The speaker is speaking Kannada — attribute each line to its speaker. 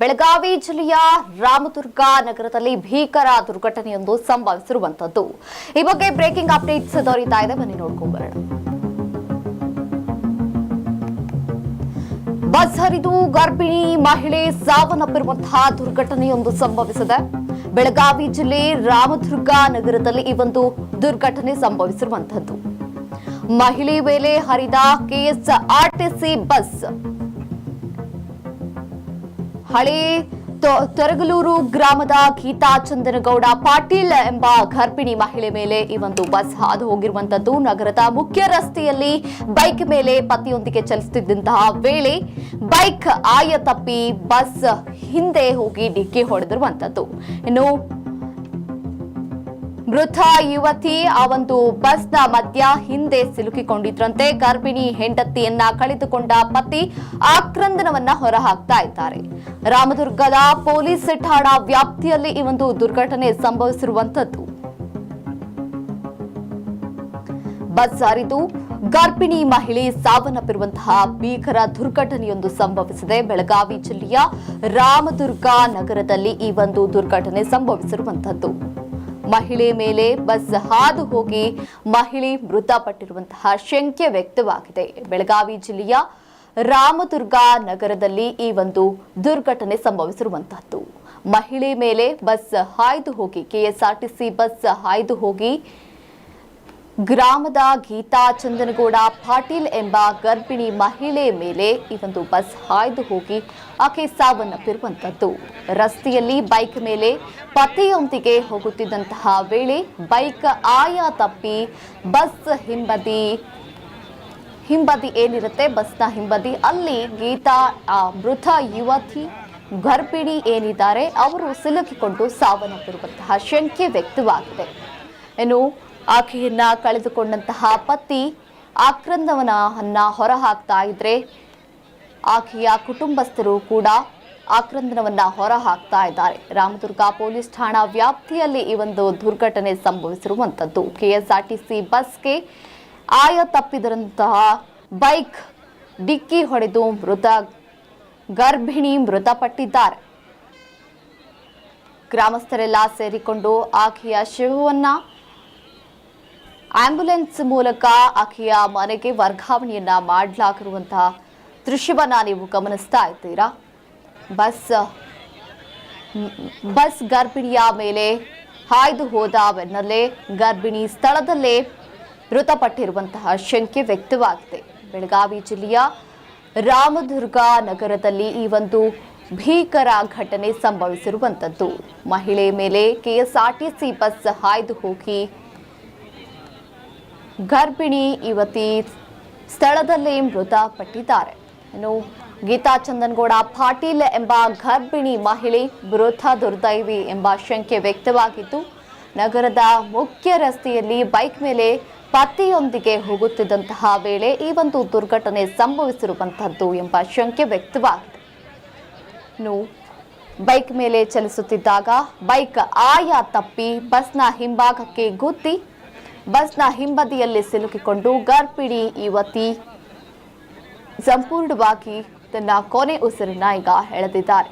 Speaker 1: ಬೆಳಗಾವಿ ಜಿಲ್ಲೆಯ ರಾಮದುರ್ಗ ನಗರದಲ್ಲಿ ಭೀಕರ ದುರ್ಘಟನೆಯೊಂದು ಸಂಭವಿಸಿರುವಂತದ್ದು ಈ ಬಗ್ಗೆ ಬ್ರೇಕಿಂಗ್ ಅಪ್ಡೇಟ್ಸ್ ದೊರೀತಾ ಇದೆ. ಬನ್ನಿ ನೋಡ್ಕೊಂಡ್ ಬಸ್ ಹರಿದು ಗರ್ಭಿಣಿ ಮಹಿಳೆ ಸಾವನ್ನಪ್ಪಿರುವಂತಹ ದುರ್ಘಟನೆಯೊಂದು ಸಂಭವಿಸಿದೆ. ಬೆಳಗಾವಿ ಜಿಲ್ಲೆ ರಾಮದುರ್ಗ ನಗರದಲ್ಲಿ ಈ ಒಂದು ದುರ್ಘಟನೆ ಸಂಭವಿಸಿರುವಂತದ್ದು ಮಹಿಳೆ ಮೇಲೆ ಹರಿದ ಕೆಎಸ್ಆರ್ಟಿಸಿ ಬಸ್ ಹಳೆ ತೊರಗಲೂರು ಗ್ರಾಮದ ಗೀತಾ ಚಂದನಗೌಡ ಪಾಟೀಲ್ ಎಂಬ ಗರ್ಭಿಣಿ ಮಹಿಳೆ ಮೇಲೆ ಈ ಒಂದು ಬಸ್ ಹಾದು ಹೋಗಿರುವಂತದ್ದು. ನಗರದ ಮುಖ್ಯ ರಸ್ತೆಯಲ್ಲಿ ಬೈಕ್ ಮೇಲೆ ಪತಿಯೊಂದಿಗೆ ಚಲಿಸುತ್ತಿದ್ದಂತಹ ವೇಳೆ ಬೈಕ್ ಆಯ ತಪ್ಪಿ ಬಸ್ ಹಿಂದೆ ಹೋಗಿ ಡಿಕ್ಕಿ ಹೊಡೆದಿರುವಂತದ್ದು. ಇನ್ನು ಮೃತ ಯುವತಿ ಆ ಒಂದು ಬಸ್ನ ಮಧ್ಯ ಹಿಂದೆ ಸಿಲುಕಿಕೊಂಡಿದ್ರಂತೆ ಗರ್ಭಿಣಿ ಹೆಂಡತಿಯನ್ನ ಕಳೆದುಕೊಂಡ ಪತಿ ಆಕ್ರಂದನವನ್ನ ಹೊರಹಾಕ್ತಾ ಇದ್ದಾರೆ. ರಾಮದುರ್ಗದ ಪೊಲೀಸ್ ಠಾಣಾ ವ್ಯಾಪ್ತಿಯಲ್ಲಿ ಈ ಒಂದು ದುರ್ಘಟನೆ ಸಂಭವಿಸಿರುವಂತದ್ದು ಬಸ್ ಹರಿದು ಗರ್ಭಿಣಿ ಮಹಿಳೆ ಸಾವನ್ನಪ್ಪಿರುವಂತಹ ಭೀಕರ ದುರ್ಘಟನೆಯೊಂದು ಸಂಭವಿಸಿದೆ. ಬೆಳಗಾವಿ ಜಿಲ್ಲೆಯ ರಾಮದುರ್ಗ ನಗರದಲ್ಲಿ ಈ ಒಂದು ದುರ್ಘಟನೆ ಸಂಭವಿಸಿರುವಂತದ್ದು ಮಹಿಳೆ ಮೇಲೆ ಬಸ್ ಹಾದು ಹೋಗಿ ಮಹಿಳೆ ಮೃತಪಟ್ಟಿರುವಂತಹ ಶಂಕೆ ವ್ಯಕ್ತವಾಗಿದೆ. ಬೆಳಗಾವಿ ಜಿಲ್ಲೆಯ ರಾಮದುರ್ಗ ನಗರದಲ್ಲಿ ಈ ಒಂದು ದುರ್ಘಟನೆ ಸಂಭವಿಸಿರುವಂತಹದ್ದು. ಮಹಿಳೆ ಮೇಲೆ ಬಸ್ ಹಾಯ್ದು ಹೋಗಿ, ಕೆಎಸ್ಆರ್ಟಿಸಿ ಬಸ್ ಹಾಯ್ದು ಹೋಗಿ ಗ್ರಾಮದ ಗೀತಾ ಚಂದನಗೌಡ ಪಾಟೀಲ್ ಎಂಬ ಗರ್ಭಿಣಿ ಮಹಿಳೆ ಮೇಲೆ ಈ ಒಂದು ಬಸ್ ಹಾಯ್ದು ಹೋಗಿ ಆಕೆ ಸಾವನ್ನಪ್ಪಿರುವಂತದ್ದು ರಸ್ತೆಯಲ್ಲಿ ಬೈಕ್ ಮೇಲೆ ಪತಿಯೊಂದಿಗೆ ಹೋಗುತ್ತಿದ್ದಂತಹ ವೇಳೆ ಬೈಕ್ ಆಯ ತಪ್ಪಿ ಬಸ್ ಹಿಂಬದಿ ಹಿಂಬದಿ ಏನಿರುತ್ತೆ? ಬಸ್ನ ಹಿಂಬದಿ. ಅಲ್ಲಿ ಗೀತಾ, ಆ ಮೃತ ಯುವತಿ, ಗರ್ಭಿಣಿ ಏನಿದ್ದಾರೆ, ಅವರು ಸಿಲುಕಿಕೊಂಡು ಸಾವನ್ನಪ್ಪಿರುವಂತಹ ಶಂಕೆ ವ್ಯಕ್ತವಾಗಿದೆ. ಇನ್ನು ಆಕೆಯನ್ನ ಕಳೆದುಕೊಂಡಂತಹ ಪತಿ ಆಕ್ರಂದವನನ್ನ ಹೊರಹಾಕ್ತಾ ಇದ್ರೆ ಆಕೆಯ ಕುಟುಂಬಸ್ಥರು ಕೂಡ ಆಕ್ರಂದನವನ್ನ ಹೊರಹಾಕ್ತಾ ಇದ್ದಾರೆ. ರಾಮದುರ್ಗ ಪೊಲೀಸ್ ಠಾಣಾ ವ್ಯಾಪ್ತಿಯಲ್ಲಿ ಈ ಒಂದು ದುರ್ಘಟನೆ ಸಂಭವಿಸಿರುವಂತದ್ದು. ಕೆಎಸ್ಆರ್ಟಿಸಿ ಬಸ್ಗೆ ಆಯ ತಪ್ಪಿದಂತಹ ಬೈಕ್ ಡಿಕ್ಕಿ ಹೊಡೆದು ಮೃತ ಗರ್ಭಿಣಿ ಮೃತಪಟ್ಟಿದ್ದಾರೆ. ಗ್ರಾಮಸ್ಥರೆಲ್ಲ ಸೇರಿಕೊಂಡು ಆಕೆಯ ಶವವನ್ನ ಆಂಬ್ಯುಲೆನ್ಸ್ ಮೂಲಕ ಆಕೆಯ ಮನೆಗೆ ವರ್ಗಾವಣೆಯನ್ನ ಮಾಡಲಾಗಿರುವಂತಹ ದೃಶ್ಯವನ್ನ ನೀವು ಗಮನಿಸ್ತಾ ಇದ್ದೀರಾ? ಬಸ್ ಬಸ್ ಗರ್ಭಿಣಿಯ ಮೇಲೆ ಹಾಯ್ದು ಹೋದ ಬೆನ್ನಲ್ಲೇ ಗರ್ಭಿಣಿ ಸ್ಥಳದಲ್ಲೇ ಮೃತಪಟ್ಟಿರುವಂತಹ ಶಂಕೆ ವ್ಯಕ್ತವಾಗಿದೆ. ಬೆಳಗಾವಿ ಜಿಲ್ಲೆಯ ರಾಮದುರ್ಗ ನಗರದಲ್ಲಿ ಈ ಒಂದು ಭೀಕರ ಘಟನೆ ಸಂಭವಿಸಿರುವಂತದ್ದು. ಮಹಿಳೆ ಮೇಲೆ ಕೆಎಸ್ಆರ್ಟಿಸಿ ಬಸ್ ಹಾಯ್ದು ಹೋಗಿ ಗರ್ಭಿಣಿ ಯುವತಿ ಸ್ಥಳದಲ್ಲೇ ಮೃತಪಟ್ಟಿದ್ದಾರೆ ಇನ್ನು ಗೀತಾ ಚಂದನ್ಗೌಡ, ಪಾಟೀಲ್ ಎಂಬ ಗರ್ಭಿಣಿ ಮಹಿಳೆ ಮೃತ ದುರ್ದೈವಿ ಎಂಬ ಶಂಕೆ ವ್ಯಕ್ತವಾಗಿದ್ದು, ನಗರದ ಮುಖ್ಯ ರಸ್ತೆಯಲ್ಲಿ ಬೈಕ್ ಮೇಲೆ ಪತಿಯೊಂದಿಗೆ ಹೋಗುತ್ತಿದ್ದಂತಹ ವೇಳೆ ಈ ಒಂದು ದುರ್ಘಟನೆ ಸಂಭವಿಸಿರುವಂತಹದ್ದು ಎಂಬ ಶಂಕೆ ವ್ಯಕ್ತವಾಗಿದೆ. ಇನ್ನು ಬೈಕ್ ಮೇಲೆ ಚಲಿಸುತ್ತಿದ್ದಾಗ ಬೈಕ್ ಆಯ ತಪ್ಪಿ ಬಸ್ನ ಹಿಂಭಾಗಕ್ಕೆ ಗುದ್ದಿ ಬಸ್ನ ಹಿಂಬದಿಯಲ್ಲಿ ಸಿಲುಕಿಕೊಂಡು ಗರ್ಭಿಣಿ ಯುವತಿ ಸಂಪೂರ್ಣವಾಗಿ ತನ್ನ ಕೊನೆ ಉಸಿರನ್ನ ಈಗ ಎಳೆದಿದ್ದಾರೆ.